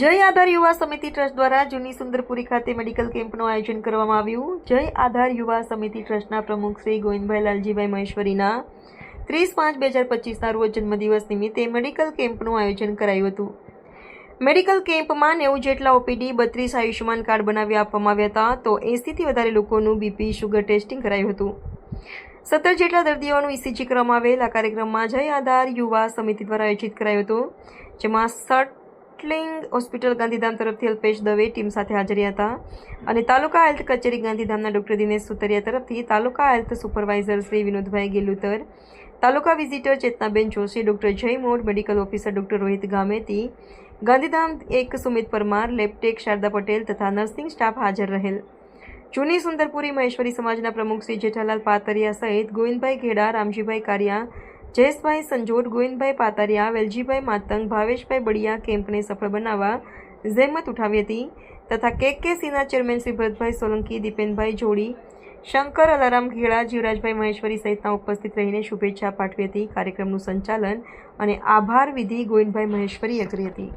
જય આધાર યુવા સમિતિ ટ્રસ્ટ દ્વારા જૂની સુંદરપુરી ખાતે મેડિકલ કેમ્પનું આયોજન કરવામાં આવ્યું. જય આધાર યુવા સમિતિ ટ્રસ્ટના પ્રમુખ શ્રી ગોવિંદભાઈ લાલજીભાઈ મહેશ્વરીના ત્રીસ પાંચ બે હજાર પચીસના રોજ જન્મદિવસ નિમિત્તે મેડિકલ કેમ્પનું આયોજન કરાયું હતું. મેડિકલ કેમ્પમાં નેવું જેટલા ઓપીડી, બત્રીસ આયુષ્યમાન કાર્ડ બનાવી આપવામાં આવ્યા હતા, તો એંસીથી વધારે લોકોનું બીપી, શુગર ટેસ્ટિંગ કરાયું હતું. સત્તર જેટલા દર્દીઓનું ઇસીજી કરવામાં આવેલ, આ કાર્યક્રમમાં જય આધાર યુવા સમિતિ દ્વારા આયોજિત કરાયો હતો, જેમાં સટલિંગ હોસ્પિટલ ગાંધીધામ તરફથી અલ્પેશ દવે ટીમ સાથે હાજર હતા. અને તાલુકા હેલ્થ કચેરી ગાંધીધામના ડોક્ટર દિનેશ સુતરિયા તરફથી taluka health supervisor Shri Vinodbhai Gelutar, taluka visitor Chetanaben Joshi, doctor Jay Mod, medical officer doctor Rohit Gameti, Gandhidham એક સુમિત પરમાર લેપટેક શારદા પટેલ તથા નર્સિંગ સ્ટાફ હાજર રહેલ. જૂની સુંદરપુરી મહેશ્વરી સમાજના પ્રમુખ શ્રી જેઠાલાલ પાતરિયા સહિત ગોવિંદભાઈ ઘેડા, રામજીભાઈ કારિયા જયેશભાઈ સંજોડ ગોવિંદભાઈ પાતારિયા, વેલજીભાઈ માતંગ, ભાવેશભાઈ બળિયા કેમ્પને સફળ બનાવવા જહેમત ઉઠાવી હતી તથા કે કે સીના ચેરમેન શ્રી ભરતભાઈ સોલંકી, દીપેનભાઈ જોડી, શંકર, અલારામ ઘેડા, જીવરાજભાઈ મહેશ્વરી સહિતના ઉપસ્થિત રહીને શુભેચ્છા પાઠવી હતી. કાર્યક્રમનું સંચાલન અને આભાર વિધિ ગોવિંદભાઈ મહેશ્વરીએ કરી હતી.